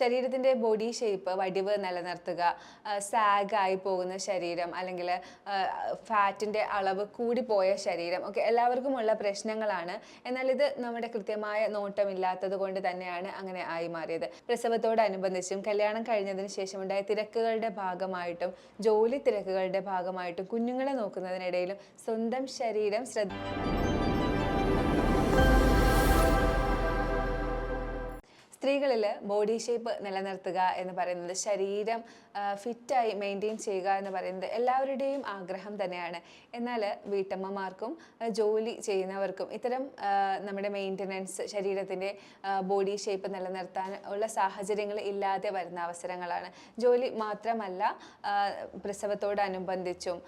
ശരീരത്തിന്റെ body shape വടിവ് നിലനിർത്തുക zag ആയി പോകുന്ന ശരീരം അല്ലെങ്കിൽ ഫാറ്റിന്റെ അളവ് കൂടിപ്പോയ ശരീരം ഒക്കെ എല്ലാവർക്കുമുള്ള പ്രശ്നങ്ങളാണ്. എന്നാൽ ഇത് നമ്മുടെ കൃത്യമായ നോട്ടമില്ലാത്തത് കൊണ്ട് തന്നെയാണ് അങ്ങനെ ആയി മാറിയത്. പ്രസവത്തോടനുബന്ധിച്ചും കല്യാണം കഴിഞ്ഞതിന് ശേഷം ഉണ്ടായ തിരക്കുകളുടെ ഭാഗമായിട്ടും ജോലി തിരക്കുകളുടെ ഭാഗമായിട്ടും കുഞ്ഞുങ്ങളെ നോക്കുന്നതിനിടയിലും സ്വന്തം ശരീരം ശ്രദ്ധ സ്ത്രീകളിൽ ബോഡി ഷേപ്പ് നിലനിർത്തുക എന്ന് പറയുന്നത് ശരീരം ഫിറ്റായി മെയിന്റെയിൻ ചെയ്യുക എന്ന് പറയുന്നത് എല്ലാവരുടെയും ആഗ്രഹം തന്നെയാണ്. എന്നാൽ വീട്ടമ്മമാർക്കും ജോലി ചെയ്യുന്നവർക്കും ഇത്തരം നമ്മുടെ മെയിന്റനൻസ് ശരീരത്തിന്റെ ബോഡി ഷേപ്പ് നിലനിർത്താൻ ഉള്ള സാഹചര്യങ്ങൾ ഇല്ലാതെ വരുന്ന അവസരങ്ങളാണ്. ജോലി മാത്രമല്ല പ്രസവത്തോടനുബന്ധിച്ചും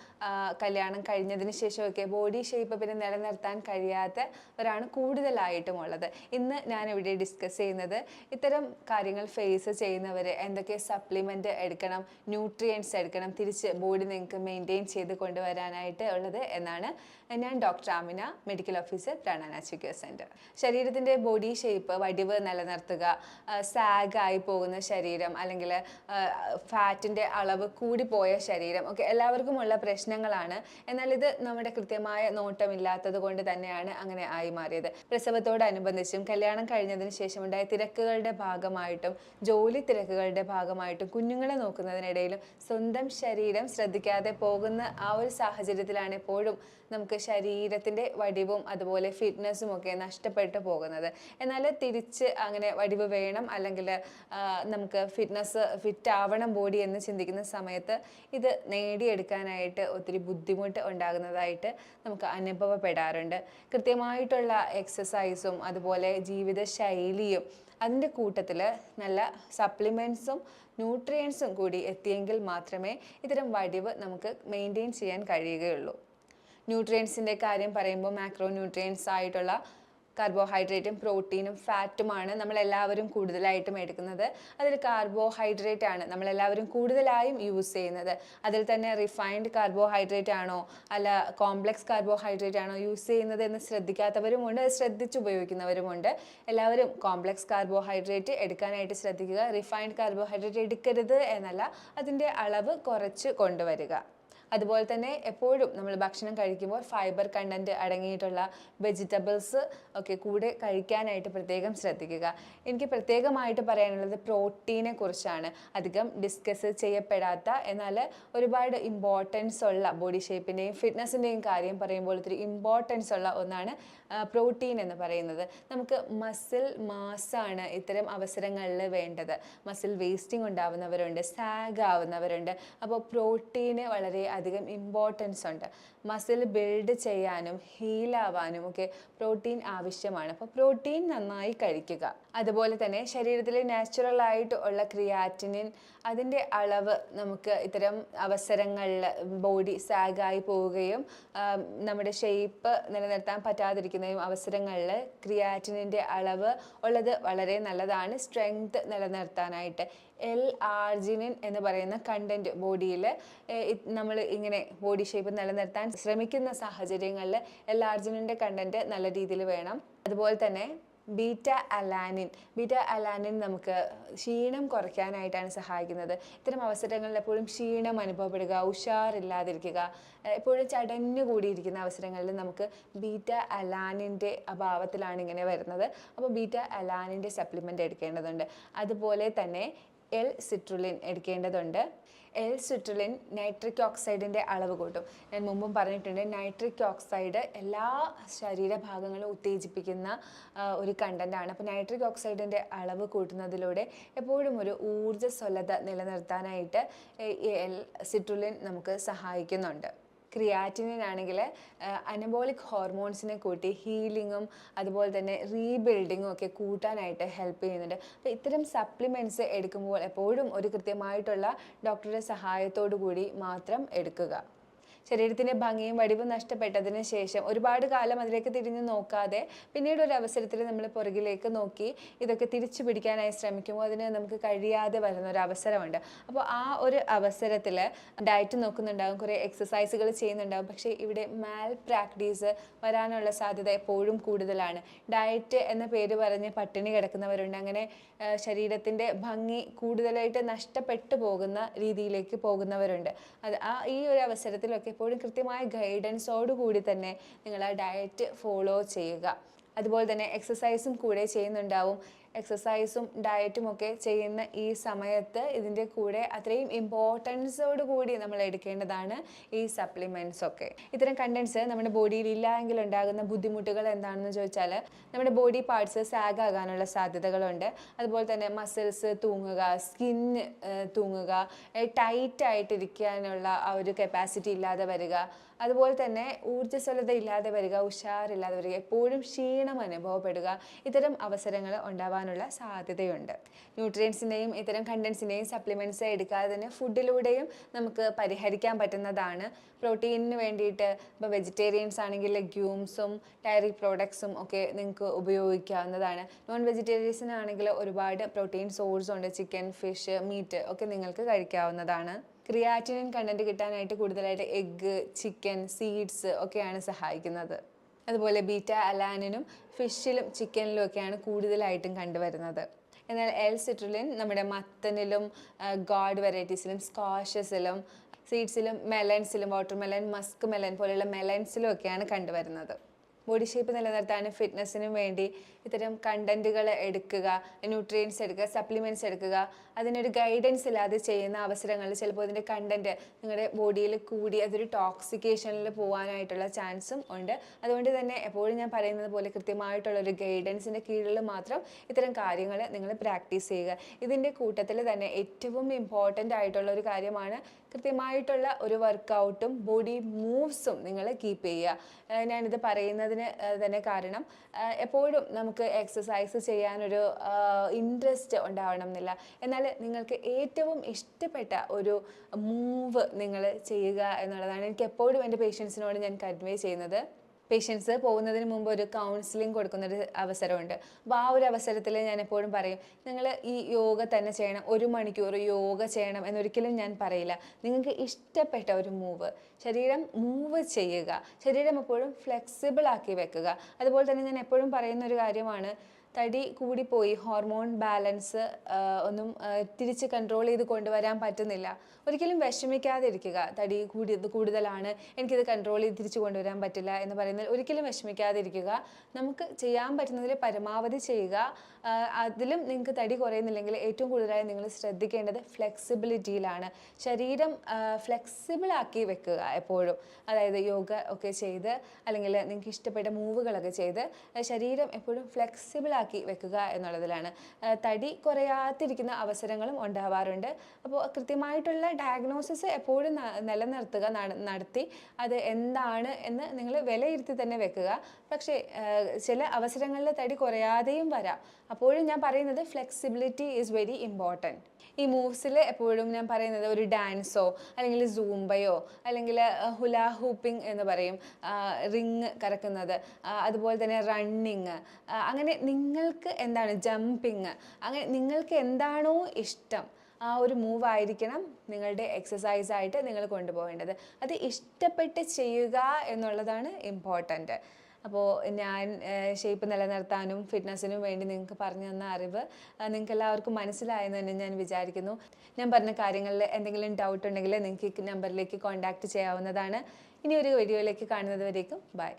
കല്യാണം കഴിഞ്ഞതിന് ശേഷമൊക്കെ ബോഡി ഷേപ്പ് പിന്നെ നിലനിർത്താൻ കഴിയാത്ത ഒരാണ് കൂടുതലായിട്ടും ഉള്ളത് ഇന്ന് ഞാനിവിടെ ഡിസ്കസ് ചെയ്യുന്നത് ഇത്തരം കാര്യങ്ങൾ ഫേസ് ചെയ്യുന്നവർ എന്തൊക്കെ സപ്ലിമെന്റ് എടുക്കണം ന്യൂട്രിയൻസ് എടുക്കണം തിരിച്ച് ബോഡി നിങ്ങൾക്ക് മെയിന്റെയിൻ ചെയ്ത് കൊണ്ടുവരാനായിട്ട് ഉള്ളത് എന്നാണ് ഞാൻ ഡോക്ടർ ആമിന മെഡിക്കൽ ഓഫീസർ പ്രാണാന ചികിത്സ സെന്റർ ശരീരത്തിന്റെ ബോഡി ഷേപ്പ് വടിവ് നിലനിർത്തുക സാഗായി പോകുന്ന ശരീരം അല്ലെങ്കിൽ ഫാറ്റിന്റെ അളവ് കൂടിപ്പോയ ശരീരം ഒക്കെ എല്ലാവർക്കുമുള്ള പ്രശ്നങ്ങളാണ്. എന്നാൽ ഇത് നമ്മുടെ കൃത്യമായ നോട്ടമില്ലാത്തത് കൊണ്ട് തന്നെയാണ് അങ്ങനെ ആയി മാറിയത്. പ്രസവത്തോടനുബന്ധിച്ചും കല്യാണം കഴിഞ്ഞതിന് ശേഷമുണ്ടായ തിരക്കുകളുടെ ഭാഗമായിട്ടും ജോലി തിരക്കുകളുടെ ഭാഗമായിട്ടും കുഞ്ഞുങ്ങളെ നോക്കുന്നതിനിടയിലും സ്വന്തം ശരീരം ശ്രദ്ധിക്കാതെ പോകുന്ന ആ ഒരു സാഹചര്യത്തിലാണ് എപ്പോഴും നമുക്ക് ശരീരത്തിന്റെ വടിവും അതുപോലെ ഫിറ്റ്നസ്സും ഒക്കെ നഷ്ടപ്പെട്ടു പോകുന്നത്. എന്നാൽ തിരിച്ച് അങ്ങനെ വടിവ് വേണം അല്ലെങ്കിൽ നമുക്ക് ഫിറ്റ്നസ് ഫിറ്റ് ആവണം ബോഡി എന്ന് ചിന്തിക്കുന്ന സമയത്ത് ഇത് നേടിയെടുക്കാനായിട്ട് ഒത്തിരി ബുദ്ധിമുട്ട് ഉണ്ടാകുന്നതായിട്ട് നമുക്ക് അനുഭവപ്പെടാറുണ്ട്. കൃത്യമായിട്ടുള്ള എക്സസൈസും അതുപോലെ ജീവിത ശൈലിയും അതിന്റെ കൂട്ടത്തിൽ നല്ല സപ്ലിമെന്റ്സും ന്യൂട്രിയൻസും കൂടി എത്തിയെങ്കിൽ മാത്രമേ ഇത്തരം വടിവ് നമുക്ക് മെയിന്റെയിൻ ചെയ്യാൻ കഴിയുകയുള്ളൂ. ന്യൂട്രിയൻസിന്റെ കാര്യം പറയുമ്പോൾ മാക്രോ ന്യൂട്രിയൻസ് ആയിട്ടുള്ള കാർബോഹൈഡ്രേറ്റും പ്രോട്ടീനും ഫാറ്റുമാണ് നമ്മളെല്ലാവരും കൂടുതലായിട്ടും എടുക്കുന്നത്. അതിൽ കാർബോഹൈഡ്രേറ്റ് ആണ് നമ്മളെല്ലാവരും കൂടുതലായും യൂസ് ചെയ്യുന്നത്. അതിൽ തന്നെ റിഫൈൻഡ് കാർബോഹൈഡ്രേറ്റ് ആണോ അല്ല കോംപ്ലക്സ് കാർബോഹൈഡ്രേറ്റ് ആണോ യൂസ് ചെയ്യുന്നത് എന്ന് ശ്രദ്ധിക്കാത്തവരുമുണ്ട് അത് ശ്രദ്ധിച്ച് ഉപയോഗിക്കുന്നവരുമുണ്ട് എല്ലാവരും കോംപ്ലക്സ് കാർബോഹൈഡ്രേറ്റ് എടുക്കാനായിട്ട് ശ്രദ്ധിക്കുക. റിഫൈൻഡ് കാർബോഹൈഡ്രേറ്റ് എടുക്കരുത് എന്നല്ല അതിന്റെ അളവ് കുറച്ച് കൊണ്ടുവരിക. അതുപോലെ തന്നെ എപ്പോഴും നമ്മൾ ഭക്ഷണം കഴിക്കുമ്പോൾ ഫൈബർ കണ്ടന്റ് അടങ്ങിയിട്ടുള്ള വെജിറ്റബിൾസ് ഒക്കെ കൂടെ കഴിക്കാനായിട്ട് പ്രത്യേകം ശ്രദ്ധിക്കുക. എനിക്ക് പ്രത്യേകമായിട്ട് പറയാനുള്ളത് പ്രോട്ടീനെ കുറിച്ചാണ്. അധികം ഡിസ്കസ് ചെയ്യപ്പെടാത്ത എന്നാൽ ഒരുപാട് ഇമ്പോർട്ടൻസ് ഉള്ള ബോഡി ഷേപ്പിന്റെയും ഫിറ്റ്നസിന്റെയും കാര്യം പറയുമ്പോൾ ഒത്തിരി ഇമ്പോർട്ടൻസ് ഉള്ള ഒന്നാണ് പ്രോട്ടീൻ എന്ന് പറയുന്നത്. നമുക്ക് മസിൽ മാസാണ് ഇത്തരം അവസരങ്ങളിൽ വേണ്ടത്. മസിൽ വേസ്റ്റിംഗ് ഉണ്ടാവുന്നവരുണ്ട് സാഗ് ആവുന്നവരുണ്ട്. അപ്പോൾ പ്രോട്ടീന് വളരെ അധികം ഇമ്പോർട്ടൻസ് ഉണ്ട്. മസിൽ ബിൽഡ് ചെയ്യാനും ഹീലാവാനും ഒക്കെ പ്രോട്ടീൻ ആവശ്യമാണ്. അപ്പോൾ പ്രോട്ടീൻ നന്നായി കഴിക്കുക. അതുപോലെ തന്നെ ശരീരത്തിൽ നാച്ചുറലായിട്ട് ഉള്ള ക്രിയാറ്റിനിൻ അതിന്റെ അളവ് നമുക്ക് ഇത്തരം അവസരങ്ങളിൽ ബോഡി സാഗായി പോവുകയും നമ്മുടെ ഷേപ്പ് നിലനിർത്താൻ പറ്റാതിരിക്കുന്നതും അവസരങ്ങളിൽ ക്രിയാറ്റിനിന്റെ അളവ് ഉള്ളത് വളരെ നല്ലതാണ്. സ്ട്രെങ്ത് നിലനിർത്താനായിട്ട്. എൽ ആർജിനിൻ എന്ന് പറയുന്ന കണ്ടന്റ് ബോഡിയിൽ നമ്മൾ ഇങ്ങനെ ബോഡി ഷേപ്പ് നിലനിർത്താൻ ശ്രമിക്കുന്ന സാഹചര്യങ്ങളിൽ എൽ ആർജിനിന്റെ കണ്ടന്റ് നല്ല രീതിയിൽ വേണം. അതുപോലെ തന്നെ ബീറ്റ അലാനിൻ ബീറ്റ അലാനിൻ നമുക്ക് ക്ഷീണം കുറയ്ക്കാനായിട്ടാണ് സഹായിക്കുന്നത്. ഇത്തരം അവസരങ്ങളിൽ എപ്പോഴും ക്ഷീണം അനുഭവപ്പെടുക ഉഷാറില്ലാതിരിക്കുക എപ്പോഴും ചടഞ്ഞു കൂടിയിരിക്കുന്ന അവസരങ്ങളിൽ നമുക്ക് ബീറ്റ അലാനിന്റെ അഭാവത്തിലാണ് ഇങ്ങനെ വരുന്നത്. അപ്പോൾ ബീറ്റ അലാനിന്റെ സപ്ലിമെന്റ് എടുക്കേണ്ടതുണ്ട്. അതുപോലെ തന്നെ എൽ സിട്രുലിൻ എടുക്കേണ്ടതുണ്ട്. എൽ സിട്രുലിൻ നൈട്രിക് ഓക്സൈഡിന്റെ അളവ് കൂട്ടും. ഞാൻ മുമ്പും പറഞ്ഞിട്ടുണ്ട് നൈട്രിക് ഓക്സൈഡ് എല്ലാ ശരീരഭാഗങ്ങളും ഉത്തേജിപ്പിക്കുന്ന ഒരു കണ്ടന്റാണ് അപ്പോൾ നൈട്രിക് ഓക്സൈഡിന്റെ അളവ് കൂട്ടുന്നതിലൂടെ എപ്പോഴും ഒരു ഊർജസ്വലത നിലനിർത്താനായിട്ട് എൽ സിട്രുലിൻ നമുക്ക് സഹായിക്കുന്നുണ്ട്. ക്രിയാറ്റിനിൻ ആണെങ്കിൽ അനബോളിക് ഹോർമോൺസിനെ കൂട്ടി ഹീലിങ്ങും അതുപോലെ തന്നെ റീബിൽഡിങ്ങും ഒക്കെ കൂട്ടാനായിട്ട് ഹെൽപ്പ് ചെയ്യുന്നുണ്ട്. അപ്പോൾ ഇത്തരം സപ്ലിമെന്റ്സ് എടുക്കുമ്പോൾ എപ്പോഴും ഒരു കൃത്യമായിട്ടുള്ള ഡോക്ടറുടെ സഹായത്തോടു കൂടി മാത്രം എടുക്കുക. ശരീരത്തിന്റെ ഭംഗിയും വടിവും നഷ്ടപ്പെട്ടതിന് ശേഷം ഒരുപാട് കാലം അതിലേക്ക് തിരിഞ്ഞു നോക്കാതെ പിന്നീട് ഒരു അവസരത്തിൽ നമ്മൾ പുറകിലേക്ക് നോക്കി ഇതൊക്കെ തിരിച്ചു പിടിക്കാനായി ശ്രമിക്കുമ്പോൾ അതിന് നമുക്ക് കഴിയാതെ വരുന്ന ഒരു അവസരമുണ്ട്. അപ്പോൾ ആ ഒരു അവസരത്തിൽ ഡയറ്റ് നോക്കുന്നുണ്ടാകും കുറേ എക്സസൈസുകൾ ചെയ്യുന്നുണ്ടാകും പക്ഷേ ഇവിടെ മാൽ പ്രാക്ടീസ് വരാനുള്ള സാധ്യത എപ്പോഴും കൂടുതലാണ്. ഡയറ്റ് എന്ന പേര് പറഞ്ഞ് പട്ടിണി കിടക്കുന്നവരുണ്ട്. അങ്ങനെ ശരീരത്തിന്റെ ഭംഗി കൂടുതലായിട്ട് നഷ്ടപ്പെട്ടു പോകുന്ന രീതിയിലേക്ക് പോകുന്നവരുണ്ട്. അത് ആ ഈ ഒരു അവസരത്തിലൊക്കെ എപ്പോഴും കൃത്യമായ ഗൈഡൻസോട് കൂടി തന്നെ നിങ്ങൾ ആ ഡയറ്റ് ഫോളോ ചെയ്യുക. അതുപോലെ തന്നെ എക്സസൈസും കൂടെ ചെയ്യുന്നുണ്ടാവും. എക്സസൈസും ഡയറ്റും ഒക്കെ ചെയ്യുന്ന ഈ സമയത്ത് ഇതിന്റെ കൂടെ അത്രയും ഇമ്പോർട്ടൻസോട് കൂടി നമ്മൾ എടുക്കേണ്ടതാണ് ഈ സപ്ലിമെന്റ്സ് ഒക്കെ. ഇത്തരം കണ്ടൻസ് നമ്മുടെ ബോഡിയിൽ ഇല്ല എങ്കിൽ ഉണ്ടാകുന്ന ബുദ്ധിമുട്ടുകൾ എന്താണെന്ന് ചോദിച്ചാൽ നമ്മുടെ ബോഡി പാർട്സ് സാഗ് ആകാനുള്ള സാധ്യതകളുണ്ട്. അതുപോലെ തന്നെ മസിൽസ് തൂങ്ങുക സ്കിന്ന് തൂങ്ങുക ടൈറ്റ് ആയിട്ടിരിക്കാനുള്ള ആ ഒരു കപ്പാസിറ്റി ഇല്ലാതെ വരിക. അതുപോലെ തന്നെ ഊർജസ്വലത ഇല്ലാതെ വരിക ഉഷാറില്ലാതെ വരിക എപ്പോഴും ക്ഷീണം അനുഭവപ്പെടുക. ഇത്തരം അവസരങ്ങൾ ഉണ്ടാവാനുള്ള സാധ്യതയുണ്ട്. ന്യൂട്രിയൻസിന്റെയും ഇത്തരം കണ്ടൻസിന്റെയും സപ്ലിമെന്റ്സ് എടുക്കാതെ തന്നെ ഫുഡിലൂടെയും നമുക്ക് പരിഹരിക്കാൻ പറ്റുന്നതാണ്. പ്രോട്ടീനിന് വേണ്ടിയിട്ട് ഇപ്പോൾ വെജിറ്റേറിയൻസ് ആണെങ്കിൽ ലെഗ്യൂംസും ഡയറി പ്രോഡക്ട്സും ഒക്കെ നിങ്ങൾക്ക് ഉപയോഗിക്കാവുന്നതാണ്. നോൺ വെജിറ്റേറിയൻസിനാണെങ്കിൽ ഒരുപാട് പ്രോട്ടീൻ സോഴ്സ് ഉണ്ട്. ചിക്കൻ ഫിഷ് മീറ്റ് ഒക്കെ നിങ്ങൾക്ക് കഴിക്കാവുന്നതാണ്. ക്രിയാറ്റിനിൻ കണ്ടന്റ് കിട്ടാനായിട്ട് കൂടുതലായിട്ട് എഗ്ഗ് ചിക്കൻ സീഡ്സ് ഒക്കെയാണ് സഹായിക്കുന്നത്. അതുപോലെ ബീറ്റ അലാനിനും ഫിഷിലും ചിക്കനിലും ഒക്കെയാണ് കൂടുതലായിട്ടും കണ്ടുവരുന്നത്. എന്നാൽ എൽ സിട്രുലിൻ നമ്മുടെ മത്തനിലും ഗാഡ് വെറൈറ്റീസിലും സ്കോഷസിലും സീഡ്സിലും മെലൻസിലും വാട്ടർ മെലൻ മസ്ക് മെലൻ പോലെയുള്ള മെലൻസിലും ഒക്കെയാണ് കണ്ടുവരുന്നത്. ബോഡി ഷേപ്പ് നിലനിർത്താനും ഫിറ്റ്നസ്സിനും വേണ്ടി ഇത്തരം കണ്ടന്റുകൾ എടുക്കുക ന്യൂട്രിയൻസ് എടുക്കുക സപ്ലിമെന്റ്സ് എടുക്കുക. അതിനൊരു ഗൈഡൻസ് ഇല്ലാതെ ചെയ്യുന്ന അവസരങ്ങളിൽ ചിലപ്പോൾ അതിന്റെ കണ്ടന്റ് നിങ്ങളുടെ ബോഡിയിൽ കൂടി അതൊരു ടോക്സിക്കേഷനിൽ പോകാനായിട്ടുള്ള ചാൻസും ഉണ്ട്. അതുകൊണ്ട് തന്നെ എപ്പോഴും ഞാൻ പറയുന്നത് പോലെ കൃത്യമായിട്ടുള്ള ഒരു ഗൈഡൻസിന്റെ കീഴിൽ മാത്രം ഇത്തരം കാര്യങ്ങൾ നിങ്ങൾ പ്രാക്ടീസ് ചെയ്യുക. ഇതിന്റെ കൂട്ടത്തിൽ തന്നെ ഏറ്റവും ഇമ്പോർട്ടന്റ് ആയിട്ടുള്ള ഒരു കാര്യമാണ് കൃത്യമായിട്ടുള്ള ഒരു വർക്കൗട്ടും ബോഡി മൂവ്സും നിങ്ങൾ കീപ്പ് ചെയ്യുക. ഞാനിത് പറയുന്നതിന് തന്നെ കാരണം എപ്പോഴും നമുക്ക് എക്സസൈസ് ചെയ്യാനൊരു ഇൻട്രസ്റ്റ് ഉണ്ടാവണം എന്നില്ല എന്നാൽ നിങ്ങൾക്ക് ഏറ്റവും ഇഷ്ടപ്പെട്ട ഒരു മൂവ് നിങ്ങൾ ചെയ്യുക എന്നുള്ളതാണ് എനിക്ക് എപ്പോഴും എന്റെ പേഷ്യൻസിനോട് ഞാൻ കൺവേ ചെയ്യുന്നത്. പേഷ്യൻസ് പോകുന്നതിന് മുമ്പ് ഒരു കൗൺസിലിംഗ് കൊടുക്കുന്നൊരു അവസരമുണ്ട്. അപ്പോൾ ആ ഒരു അവസരത്തിൽ ഞാൻ എപ്പോഴും പറയും നിങ്ങൾ ഈ യോഗ തന്നെ ചെയ്യണം ഒരു മണിക്കൂർ യോഗ ചെയ്യണം എന്നൊരിക്കലും ഞാൻ പറയില്ല. നിങ്ങൾക്ക് ഇഷ്ടപ്പെട്ട ഒരു മൂവ് ശരീരം മൂവ് ചെയ്യുക. ശരീരം എപ്പോഴും ഫ്ലെക്സിബിൾ ആക്കി വെക്കുക. അതുപോലെ തന്നെ ഞാൻ എപ്പോഴും പറയുന്ന ഒരു കാര്യമാണ് തടി കൂടിപ്പോയി ഹോർമോൺ ബാലൻസ് ഒന്നും തിരിച്ച് കൺട്രോൾ ചെയ്ത് കൊണ്ടുവരാൻ പറ്റുന്നില്ല. ഒരിക്കലും വിഷമിക്കാതിരിക്കുക. തടി കൂടി കൂടുതലാണ്. എനിക്കിത് കൺട്രോൾ ചെയ്ത് തിരിച്ചു കൊണ്ടുവരാൻ പറ്റില്ല എന്ന് പറയുന്നത് ഒരിക്കലും വിഷമിക്കാതിരിക്കുക. നമുക്ക് ചെയ്യാൻ പറ്റുന്നതിൽ പരമാവധി ചെയ്യുക. അതിലും നിങ്ങൾക്ക് തടി കുറയുന്നില്ലെങ്കിൽ ഏറ്റവും കൂടുതലായി നിങ്ങൾ ശ്രദ്ധിക്കേണ്ടത് ഫ്ലെക്സിബിലിറ്റിയിലാണ് ശരീരം ഫ്ലെക്സിബിളാക്കി വെക്കുക എപ്പോഴും. അതായത് യോഗ ഒക്കെ ചെയ്ത് അല്ലെങ്കിൽ നിങ്ങൾക്ക് ഇഷ്ടപ്പെട്ട മൂവുകളൊക്കെ ചെയ്ത് ശരീരം എപ്പോഴും ഫ്ലെക്സിബിൾ ആക്കി വെക്കുക എന്നുള്ളതിലാണ്. തടി കുറയാതിരിക്കുന്ന അവസരങ്ങളും ഉണ്ടാവാറുണ്ട്. അപ്പോൾ കൃത്യമായിട്ടുള്ള ഡയഗ്നോസിസ് എപ്പോഴും നിലനിർത്തുക നടത്തി അത് എന്താണ് എന്ന് നിങ്ങൾ വിലയിരുത്തി തന്നെ വെക്കുക. പക്ഷേ ചില അവസരങ്ങളിൽ തടി കുറയാതെയും വരാം. അപ്പോഴും ഞാൻ പറയുന്നത് ഫ്ലെക്സിബിലിറ്റി ഈസ് വെരി ഇമ്പോർട്ടന്റ് ഈ മൂവ്സിൽ എപ്പോഴും ഞാൻ പറയുന്നത് ഒരു ഡാൻസോ അല്ലെങ്കിൽ സൂംബയോ അല്ലെങ്കിൽ ഹുലാ ഹൂപ്പിംഗ് എന്ന് പറയും. റിങ് കറക്കുന്നത്. അതുപോലെ തന്നെ റണ്ണിങ് അങ്ങനെ നിങ്ങൾക്ക് എന്താണ് ജമ്പിങ് അങ്ങനെ നിങ്ങൾക്ക് എന്താണോ ഇഷ്ടം ആ ഒരു മൂവ് ആയിരിക്കണം നിങ്ങളുടെ എക്സസൈസ് ആയിട്ട് നിങ്ങൾ കൊണ്ടുപോകേണ്ടത്. അത് ഇഷ്ടപ്പെട്ട് ചെയ്യുക എന്നുള്ളതാണ് ഇമ്പോർട്ടന്റ് അപ്പോൾ ഞാൻ ഷേപ്പ് നിലനിർത്താനും ഫിറ്റ്നസ്സിനും വേണ്ടി നിങ്ങൾക്ക് പറഞ്ഞു തന്ന അറിവ് നിങ്ങൾക്ക് എല്ലാവർക്കും മനസ്സിലായെന്ന് തന്നെ ഞാൻ വിചാരിക്കുന്നു. ഞാൻ പറഞ്ഞ കാര്യങ്ങളിൽ എന്തെങ്കിലും ഡൗട്ട് ഉണ്ടെങ്കിൽ നിങ്ങൾക്ക് ഈ നമ്പറിലേക്ക് കോൺടാക്റ്റ് ചെയ്യാവുന്നതാണ്. ഇനി ഒരു വീഡിയോയിലേക്ക് കാണുന്നത് വരേക്കും ബൈ